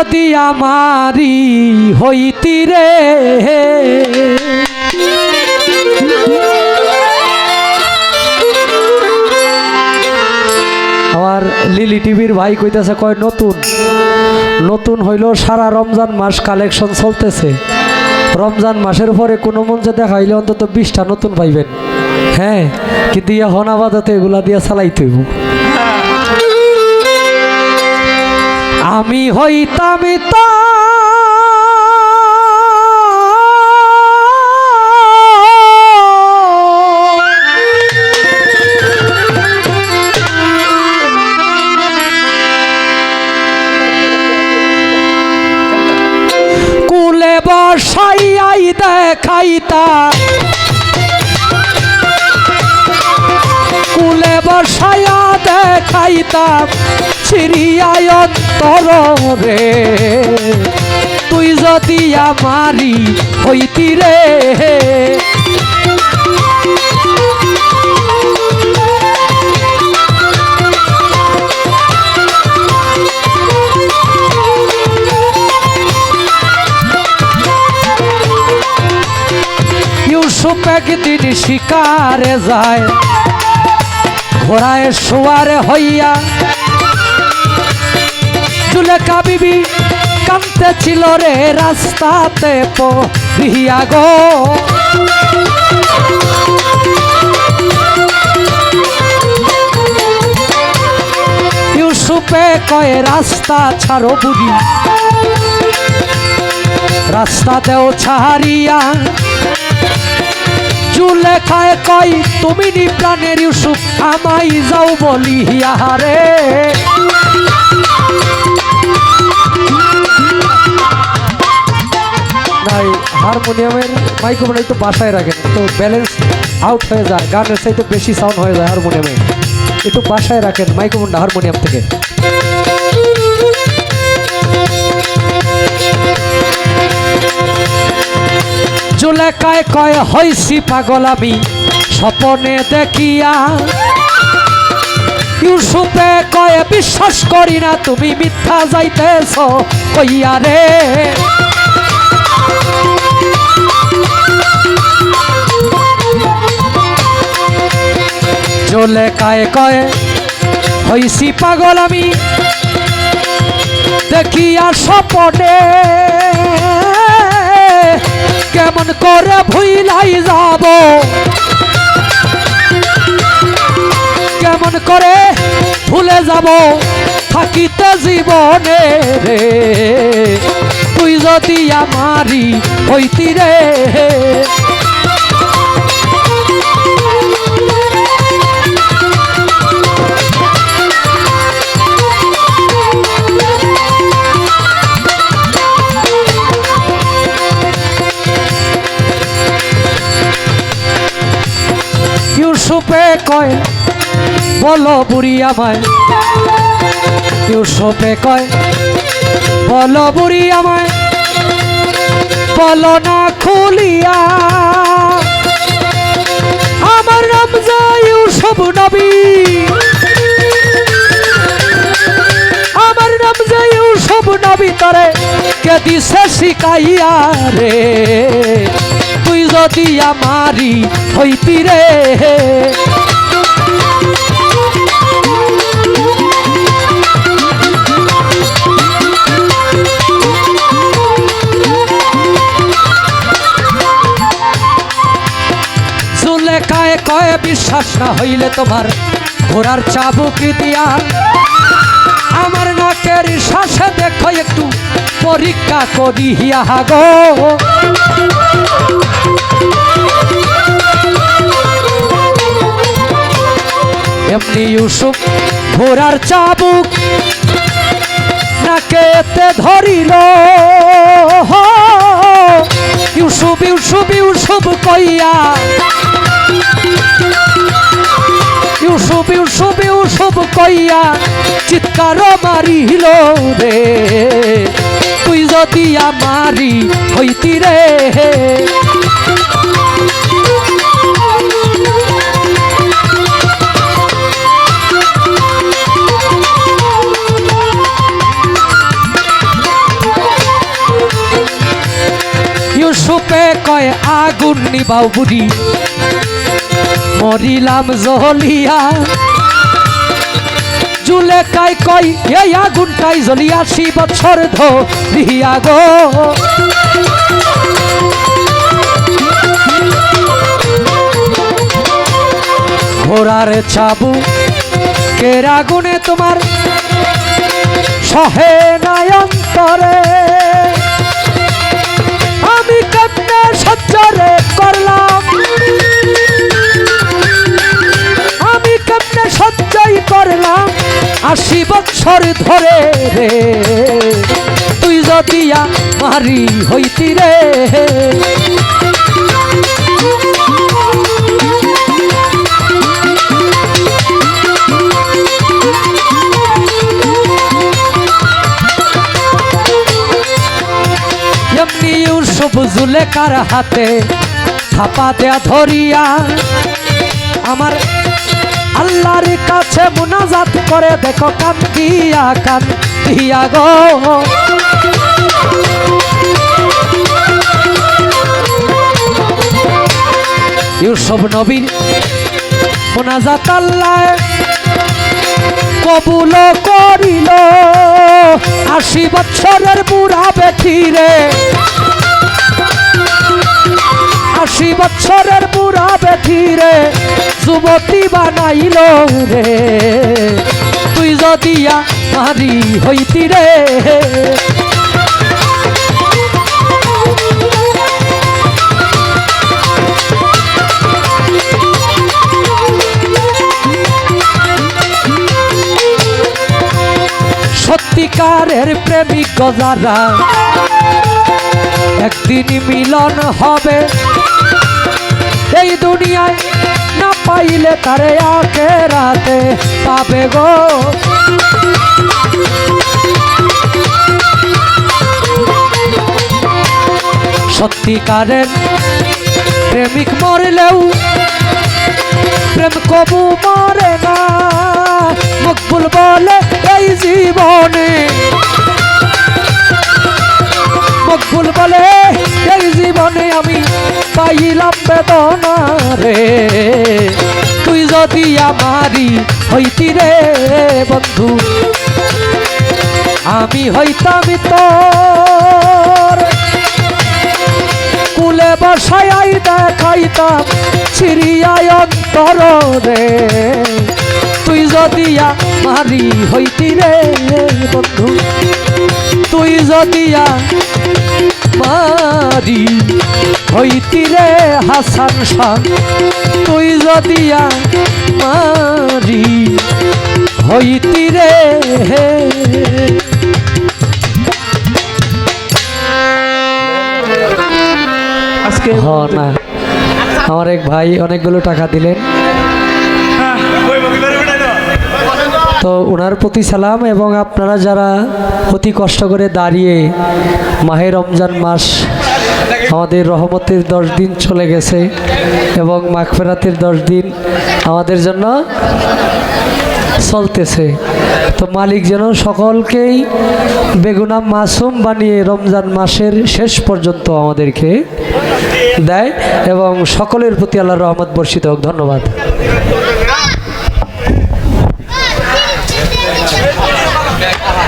যদি আমারি হইতি রে? আমার লিলি টিভির ভাই কইতেছে, কয়, নতুন নতুন হইল সারা রমজান মাস কালেকশন চলতেছে। রমজান মাসের পরে কোনো মঞ্চে দেখা হইলে অন্তত বিশটা নতুন পাইবেন। হ্যাঁ কিন্তু ইয়া হনাবাদাতে এগুলা দিয়ে চালাইতে হইব। আমি হইতাম তা দেখাইতাম অন্তর রে তুই যদি আমারি হইতি রে ইউসুফ একদিন শিকারে যায়। ঘোড়ায় শোয়ারে হইয়া জুলেখা বিবি কানতে ছিল রে রাস্তাতে পিয়া গো। ইউসুফে কয়ে, রাস্তা ছাড়ো বুড়ি রাস্তাতেও ছাড়িয়া চুলে খায় কই তুমি নি প্রাণের ইউসুফ আমাই যাও বলিয়া রে নাই, হারমোনিয়ামের মাইক্রোফোন একটু বাসায় রাখেন তো ব্যালেন্স আউট হয়ে যায়, গানের চাইতে বেশি সাউন্ড হয়ে যায় হারমোনিয়ামে। একটু বাসায় রাখেন মাইক্রোফোনটা হারমোনিয়াম থেকে। জুলেখায় কয়, হইছি পাগল আমি, স্বপনে দেখিয়া ইউসুফে কয়, বিশ্বাস করি না তুমি মিথ্যা যাইতেছ, কইয়া রে। জুলেখায় কয়, হইছি পাগল আমি, দেখিয়া স্বপনে কেমন করে ভুইলাই যাব? কেমন করে ভুলে যাব? থাকিতে জীবনে রে। তুই যদি আমারি হইতি রে। কয়, বলো বুড়ি আমায়। ইউসুফে কয়, বলো বুড়ি আমায়। বলো না খুলিয়া। আমার নাম যে ইউসুফ নবী। আমার নাম যে ইউসুফ নবী তরে, কে দিছে শিকাইয়া রে। তুই যদি আমারি হইতি রে। সুলেখায় কয়ে বিশ্বাস না হইলে তোমার ঘোড়ার চাবুকি দিয়া আমার নাকের শ্বাসে দেখো একটু পরীক্ষা করিয়া গো। এমনি ইউসুফ ঘোড়ার চাবুক নাকে এতে ধরিল ইউসুফ ইউসুফ ইউসুফ কইয়া ইউসুফ ইউসুফ ইউসুফ কইয়া চিৎকার মারিল রে। তুই যদি আমারি হইতি রে। ইউসুপে কয় আগুন নিবাও বুড়ি। মরিলাম জহলিয়া জুলে কাই কই এই আগুনটাই জ্বলিয়া আশি বছর ধরিয়া গো। ঘোড়ার চাবু কের আগুনে তোমার সহে নায়ন্তরে বছর ধরে রে। তুই যদি মারি হইতি রে। এমনি ইউসুফ জুলেকার হাতে থাপা দেয়া ধরিয়া আমার আল্লাহর কাছে মুনাজাত করে, দেখো কান দিয়া কান দিয়া গো। ইউসুফ নবীর মুনাজাত আল্লাহ কবুল করিল। আশি বছরের বুড়া বেঠিরে আশি বছরের বুড়া বেঠিরে যুবতী বানাইল রে। তুই যদিয়া মারি হইতি রে। সত্যিকারের প্রেমিক গজারা একদিন মিলন হবে। এই দুনিয়ায় পাইলে তারে আকে রাতে, পাবে গো। সত্যিকারের প্রেমিক মরলেও প্রেম কবু মরে না। মকবুল বলে, এই জীবনে। মকবুল বলে, এই জীবনে আমি পাইলাম বেদনা রে। তুই যদি আমারি হইতি রে বন্ধু, আমি হইতাম কুলে বসাই দেখাইতাম চিরিয়ায় অন্তর রে। তুই যদি মারি হইতি রে বন্ধু, তুই যদি মারি হইতি রে হাসান শাহ তুই যদি মারি হইতি রে আজকে হ, না। আমার এক ভাই অনেকগুলো টাকা দিলেন। তো ওনার প্রতি সালাম এবং আপনারা যারা অতি কষ্ট করে দাঁড়িয়ে মাহে রমজান মাস আমাদের রহমতের দশ দিন চলে গেছে এবং মাখফেরাতের দশ দিন আমাদের জন্য চলতেছে। তো মালিক যেন সকলকেই বেগুনা মাসুম বানিয়ে রমজান মাসের শেষ পর্যন্ত আমাদেরকে দেয় এবং সকলের প্রতি আল্লাহ রহমত বর্ষিত হোক। ধন্যবাদ।